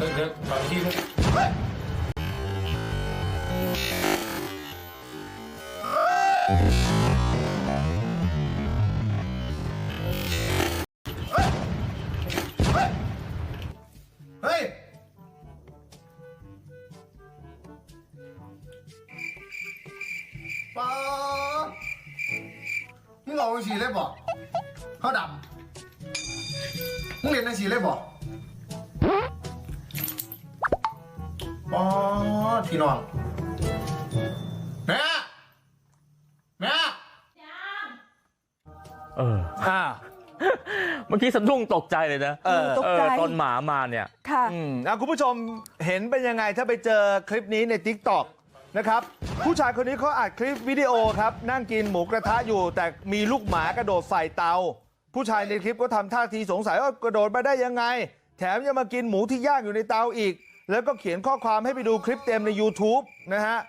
ดี๋ยวเดี๋ยวขออีกทีนึง เฮ้ย ป้ามึงเอาสีเลยบ่เขาดำมึงเรียนในสีเลยบ่ ป้าพี่น้องแม่แม่เอออ่าเมื่อกี้สะดุ้งตกใจเลยนะเออตกใจเออตอนหมามาเนี่ย ค่ะ อืมอะคุณผู้ชมเห็นเป็นยังไงถ้าไปเจอคลิปนี้ใน t ิ k t o k นะครับ ผู้ชายคนนี้เขาอัดคลิปวิดีโอครับ นั่งกินหมูกระทะอยู่ แต่มีลูกหมากระโดดใส่เตา ผู้ชายในคลิปก็ทำท่าทีสงสัยว่ากระโดดมาได้ยังไง แถมยังมากินหมูที่ย่างอยู่ในเตาอีก แล้วก็เขียนข้อความให้ไปดูคลิปเต็มในยูทูปนะฮะ